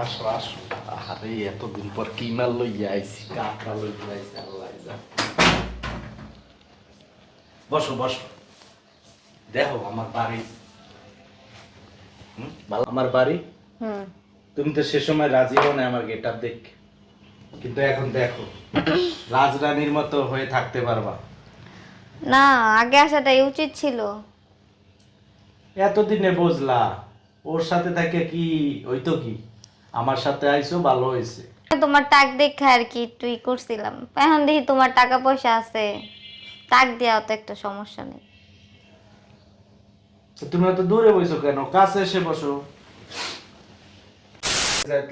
আসো আসো আরে এতদিন পর কি মাল লইয়া আইছি কাঁকড়া লইয়া আইছি আল্লাহ জানে। বসো বসো। দেখো আমার বাড়ি। হুম, ভালো আমার বাড়ি? হুম। তুমি তো সে সময় রাজি হও না আমার গেট আপ দেখ কিন্তু এখন দেখো রাজরানীর মতো হয়ে থাকতে পারবা। না আগে আসাটাই উচিত ছিল। এতদিনে বুঝলা ওর সাথে থাকে কি ওই তো কি? আমার সাথে আইসো ভালো হয়েছে তোমার টাক দেখা আর কি তুই করছিলাম। এখন দেখি তোমার টাকা পয়সা আছে। টাক দেওয়া তো একটা সমস্যা নেই। তো তুমি এত দূরে বসো কেন? কাছে এসে বসো।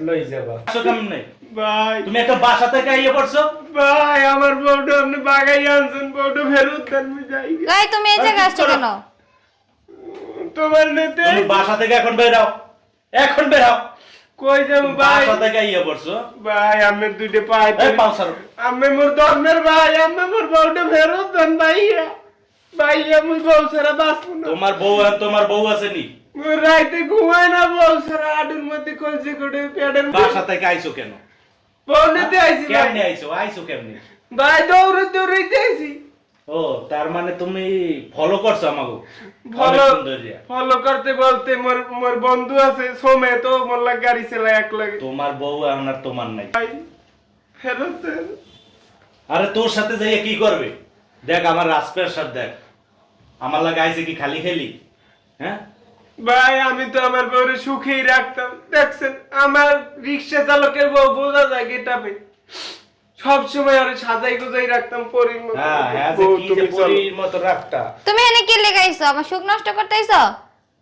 লই যাবা। আসো কেমনে? ভাই। তুমি একটা বাসা থেকে আইয়ে পড়ছো? ভাই আমার বউটা আপনি বাগাই আনছেন বউটা ফেরত দেন আমি যাই। গাই তুমি এই জায়গায় আসছো কেন? তোমার নেতে বাসা থেকে এখন বের হও। এখন বের হও। কই যাব ভাই? থেকে আইয়ে পড়ছো ভাই আমি দুইটা পাই এই আমি মোর ধর্মের ভাই আমি মোর বউটা ফেরত দেন ভাইয়া। ভাইয়া মুই বউ ছাড়া বাঁচবো না। তোমার বউ আর তোমার বউ আছে নি? রাইতে ঘুমায় না বউ আডুর মধ্যে কলসি করে পেটের বাসা থেকে আইছো কেন? বউ নিতে আইছি কেমনে আইছো? আইছো কেমনে? ভাই দৌড়ে দৌড়াইতে আইছি। ও তার মানে তুমি ফলো করছ আমাকে ফলো ফলো করতে বলতে মোর মোর বন্ধু আছে সোমে তো মোর লাগ গাড়ি চালায় এক লাগে। তোমার বউ আর তোমার নাই। ফেরত আরে তোর সাথে যাইয়ে কি করবে? দেখ আমার রাজপ্রাসাদ দেখ। আমার লাগে আইছে কি খালি খেলি? হ্যাঁ? ভাই আমি তো আমার বউরে সুখেই রাখতাম। দেখছেন আমার রিক্সা চালকের বউ বোঝা যায় গেটাপে সব সময় আরে সাজাই গোজাই রাখতাম পরির মতো। হ্যাঁ হ্যাঁ যে কি যে। পরীর মতো রাখতা। তুমি এনে কি লেগাইছো? আমার সুখ নষ্ট করতে আইছো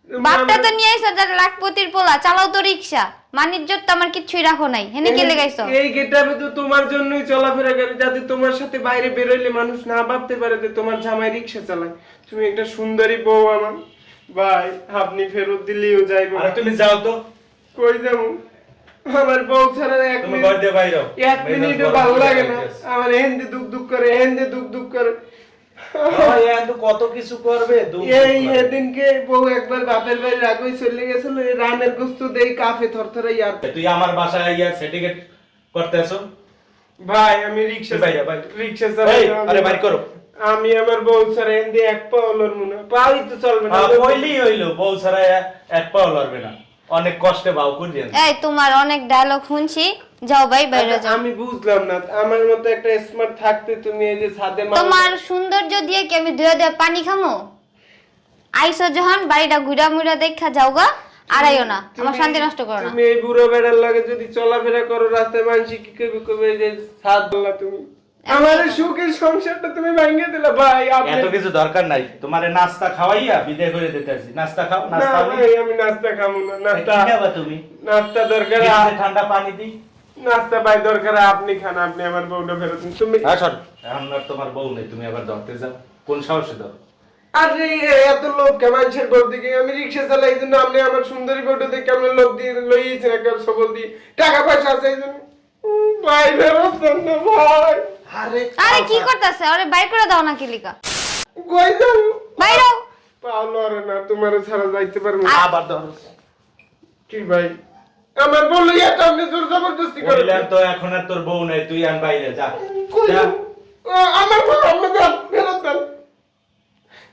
বাপটা তো নিয়ে আইছো যার লাখপতির পোলা চালাও তো রিক্সা। মানিজ্জত তো আমার কিচ্ছুই রাখো নাই। হেনে কি লেগাইছো? এই গেটাপে তো তোমার জন্যই চলাফেরা করে যাতে তোমার সাথে বাইরে বেরোইলে মানুষ না ভাবতে পারে যে তোমার জামাই রিক্সা চালায়। তুমি একটা সুন্দরী বউ আমার। ভাই আপনি ফেরত দিলেও যাইবো। আরে তুমি যাও তো। কই যাব? আমার বউ ছাড়া এক মিনিট এক মিনিটও ভালো লাগে না আমার হেন্দে দুক দুক করে হেন্দে দুক দুক করে কত কিছু করবে দুঃখ এই করে। বউ একবার বাপের বাড়ি রাগই চলে গেছিল রানের গোস্ত দেই কাফে থরথরে ইয়ার তুই আমার বাসায় আইয়া সার্টিফিকেট করতে আসো ভাই আমি রিক্সা বাইরে, বাইরে। রিক্সা চালাই আরে বাইর করো। আমি আমার বউ ছাড়া হেন্দে এক পা হলোর মনে হয়। তো চলবে না হ্যাঁ, হইল বউ ছাড়া এক পাও লড়বে না অনেক কষ্টে বাউ করে এই তোমার অনেক ডায়লগ শুনছি। যাও ভাই বাইরে আচ্ছা, যাও। আমি বুঝলাম না। আমার মতো একটা স্মার্ট থাকতে তুমি এই যে ছাদে তোমার সৌন্দর্য দিয়ে কি আমি ধুয়ে ধুয়ে পানি খামো? আইসো যখন বাড়িটা ঘুরা মুড়া দেখা যাও গা। আড়াইও না আমার শান্তি নষ্ট করো না। তুমি এই বুড়ো বেড়ার লাগে যদি চলাফেরা করো রাস্তায় মানুষ কি কইবে কইবে যে সাথ বললা তুমি। আমার সুখের সংসারটা তুমি ভাঙিয়ে দিলা ভাই আপনি এত কিছু দরকার নাই। তোমার নাস্তা খাওয়াইয়া বিদায় করে দিতে আসি নাস্তা খাও না নাস্তা ভাই আমি নাস্তা খাব না কি নাস্তা খাবা তুমি? নাস্তা দরকার ফ্রিজে ঠান্ডা পানি দিই নাস্তা ভাই দরকার আপনি খান আপনি আমার বউটা ফেরত দিন। তুমি আসুন এখন আর তোমার বউ নেই তুমি আবার ধরতে যাও। কোন সাহসে ধরো আরে এত লোক মানুষের বউ দিকে? আমি রিক্সা চালাই এই জন্য আপনি আমার সুন্দরী বউটা দেখে আপনি লোক দিয়ে লইয়েছেন একটা সবল দিয়ে। টাকা পয়সা আছে এই জন্য। ভাই ফেরত না ভাই। আরে আরে কি করতেছে? আরে বাইর করে দাও না কিলিকা কই যান বাইরো পাওলো আরে না তোমার ছাড়া যাইতে পারব না। আবার ধরো। কি ভাই? আমার বলল এটা আপনি জোর জবরদস্তি করে তো এখন আর তোর বউ নাই তুই আন বাইরে যা। যা। আমার বউ আপনি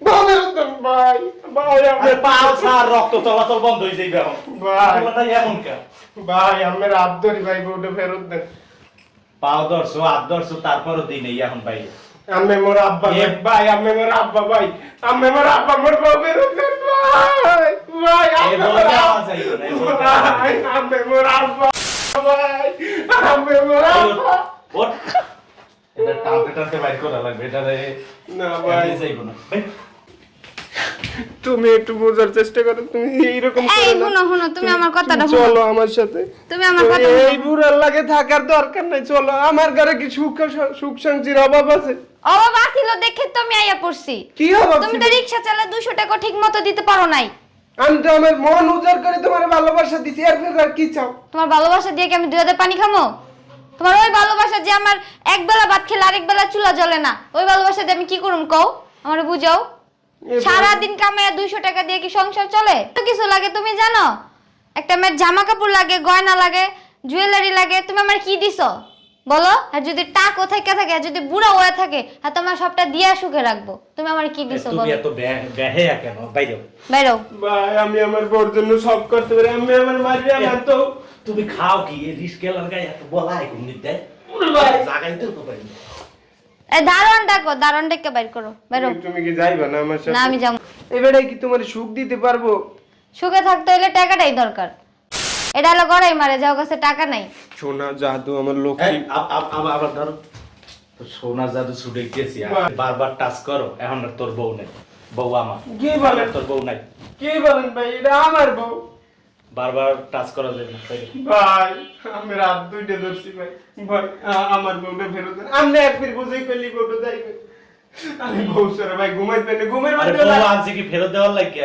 দেন ভাই ভাই আরে পাও সার রক্ত চলাচল বন্ধ হয়ে যাইবে এখন। ভাই। কথাই এমন কে? ভাই আমার আবদরি ভাই বউটা ফেরত দেন। পাও ধরছো হাত ধরছো তারপরও দিই নেই এখন বাইরে। আমি মোর আব্বা ভাই, ভাই আমি মোর আব্বা ভাই আমি মোর আব্বা মোর বউ ফেরত দেন ভাই। ভাই আমি মোর আব্বা ভাই আমি মোর আব্বা ভাই ওঠ এটা টানতে টানতে বাইর করা লাগবে এটা রে না ভাই। যাইবো না। ভাই, তুমি একটু বোঝার চেষ্টা করো তুমি এইরকম এই করো না। শুনো শুনো তুমি আমার কথাটা চলো আমার সাথে। তুমি আমার কথা এই বুড়ার লাগে থাকার দরকার নাই চলো। আমার ঘরে কি সুখ সুখ শান্তির অভাব আছে? অভাব আসিল দেখে তো আমি আইয়া পড়ছি। কি অভাব তুমি তো রিক্সা চালা দুশো টাকা ঠিক মতো দিতে পারো নাই। আমি তো আমার মন উজাড় করে তোমার ভালোবাসা দিছি আর ফের আর কি চাও? তোমার ভালোবাসা দিয়ে কি আমি দুই হাজার পানি খামো? তোমার ওই ভালোবাসা যে আমার এক বেলা ভাত খেলে আরেক বেলা চুলা জ্বলে না ওই ভালোবাসা দিয়ে আমি কি করুম কও? আমার বুঝাও। সারাদিন কামাইয়া দুইশো টাকা দিয়ে কি সংসার চলে? তো কিছু লাগে তুমি জানো? একটা মেয়ের জামা কাপড় লাগে গয়না লাগে জুয়েলারি লাগে তুমি আমার কি দিছো? বলো? আর যদি টাকা থেকে থাকে আর যদি বুড়া হয়ে থাকে আর তোমার সবটা দিয়া সুখে রাখব। তুমি আমার কি দিছো তুমি বলো? এত বে- বেহেয়া কেন? বাইরে বাইরো ভাই আমি আমার বউর জন্য সব করতে পারি আমি আমার মারি আমার তো। তুমি খাও কি? রিস্ক এলার গায়ে এত বলা দিক দেয় ভাই। জাগাইতে তো পারি। এই দারোয়ান ডাকো দারোয়ান ডেকে বাইর করো বাইরো তুমি কি যাইবা না আমার না আমি সাথে? এবারে কি তোমার সুখ দিতে পারব? সুখে থাকতে হলে টাকাটাই দরকার। এটা হলো গড়াই মারে যাও কাছে টাকা নাই। সোনা জাদু আমার এই, লক্ষ্মী আব- আব- আব- আবার ধরো। তো সোনার জাদু ছুটে গেছি বারবার টাচ করো এখন আর তোর বউ নেই। বউ আমার। কি বলেন? তোর বউ নাই। কি বলেন ভাই? এটা আমার বউ। বারবার টাচ করা যায় না। ভাই আমি রাত দুইটা ধরছি ভাই। ভাই আমার বউটা ফেরত দেন। আপনি একবার বুঝেই পেলি বউটা যাইবে আমি বউ সরে ভাই ঘুমাইতে না। ঘুমের আরে মধ্যে বউ আনছে কি ফেরত দেওয়ার লাগে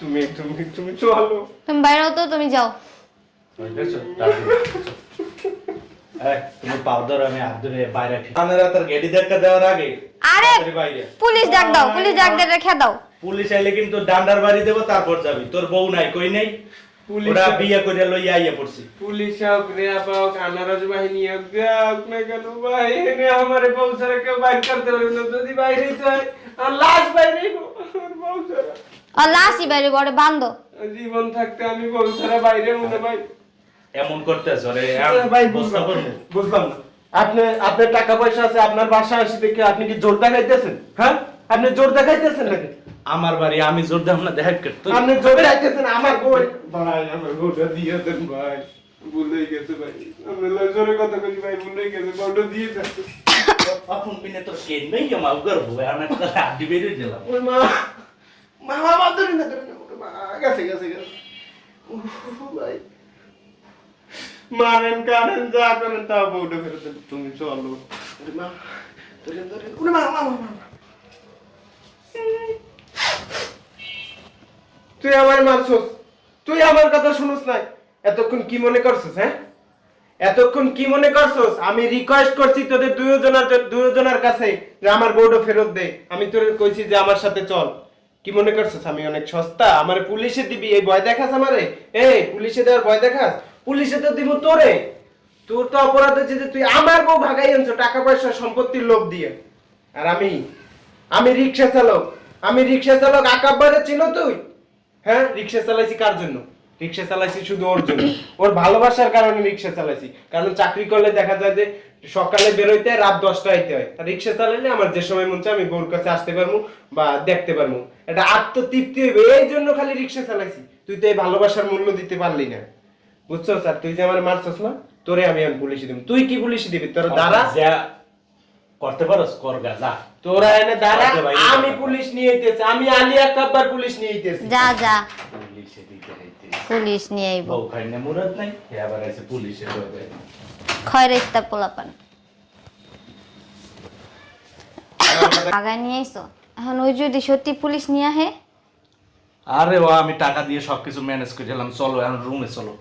তুমি তুমি তুমি চলো। তুমি বাইরে তো তুমি যাও। তুমি পাও ধরো আমি হাত ধরে বাইরে গেডি দেখা দেওয়ার আগে আরে পুলিশ ডাক দাও পুলিশ ডাক দিয়ে রেখে দাও। পুলিশ আইলে কিন্তু ডান্ডার বাড়ি দেবো তারপর যাবি। তোর বউ নাই কই নাই? ওরা বিয়ে করে লইয়া আইয়া পড়ছি। পুলিশ হোক রেয়া হোক আনারস বাহিনী হোক হোক না কেন ভাই এনে আমার বউ ছাড়া কেউ বাইর করতে পারবে না। যদি বাইরে যায় আর লাশ বাইরে আমার বউ আর লাসি বাইরে বড় বান্ধো। জীবন থাকতে আমি বউ বাইরে মনে ভাই। এমন করতেছ রে ভাই বুঝতে বুঝলাম পারব বুঝলাম না। আপনি আপনার টাকা পয়সা আছে আপনার বাসা আসি দেখে আপনি কি জোর দেখাইতেছেন? হ্যাঁ? আপনি জোর দেখাইতেছেন নাকি? আমার বাড়ি আমি জোর দাম না দেখ তুই আপনি জোর দেখাইতেছেন আমার বই ভাই আমার বউটা দিয়ে দেন ভাই। ভুলে গেছে ভাই। আপনি জোরে কথা বলি ভাই ভুলে গেছে দিয়ে দেন। আপন তোর কেন নেই আমার উগার বউ আমি একটা বেরিয়ে দিলাম। ওই মা মা মা ধরে না ধরে না মা গেছে গেছে গেছে। ভাই। মারেন কারেন যা করেন তা বউটা ফেরত দেন। তুমি চলো। মা মা মা মা মা মা। তুই আমার মারছস। তুই আমার কথা শুনস নাই। এতক্ষণ কি মনে করছস হ্যাঁ? এতক্ষণ কি মনে করছস? আমি রিকোয়েস্ট করছি তোদের দুইজনের দুইজনের কাছে যে আমার বউটা ফেরত দে। আমি তোর কইছি যে আমার সাথে চল। কি মনে করছস, আমি অনেক সস্তা। আমার পুলিশে দিবি, এই ভয় দেখাস আমারে? এই পুলিশে দেওয়ার ভয় দেখাস? পুলিশে তো দিব তোরে। তোর তো অপরাধ হচ্ছে যে তুই আমার বউ ভাগাই আনছো, টাকা পয়সা, সম্পত্তির লোভ দিয়ে। আর আমি আমি রিক্সা চালক। আমি রিক্সা চালক, আকাব্বারে চিনো তুই? হ্যাঁ রিক্সা চালাইছি কার জন্য? রিক্সা চালাইছি শুধু ওর জন্য। ওর ভালোবাসার কারণে রিক্সা চালাইছি। কারণ চাকরি করলে দেখা যায় যে সকালে বেরোইতে রাত দশটা আইতে হয়। রিক্সা চালাইলে আমার যে সময় মন চায় আমি বউর কাছে আসতে পারব বা দেখতে পারব। এটা আত্মতৃপ্তি হইবে এই জন্য খালি রিক্সা চালাইছি। তুই তো এই ভালোবাসার মূল্য দিতে পারলি না। বুঝছ স্যার? তুই যে আমার মারছস না তোরে আমি আমি পুলিশে দিব। তুই কি পুলিশে দিবি? তোর দ্বারা করতে পারোস কর গা যা তোরা এনে দাঁড়া আমি পুলিশ নিয়ে আইতেছি আমি আলিয়া কাব্বার পুলিশ নিয়ে আইতেছি। যা যা। পুলিশে দিতে হইতে পুলিশ নিয়ে আইব। বউ খাই না মুরাদ নাই? হে আবার আছে পুলিশে হয়ে যায় খয় রেস্তা পোলাপান। আগায় নিয়ে আইসো এখন ওই যদি সত্যি পুলিশ নিয়ে আহে? আরে ও আমি টাকা দিয়ে সবকিছু ম্যানেজ করে দিলাম। চলো এখন রুমে চলো।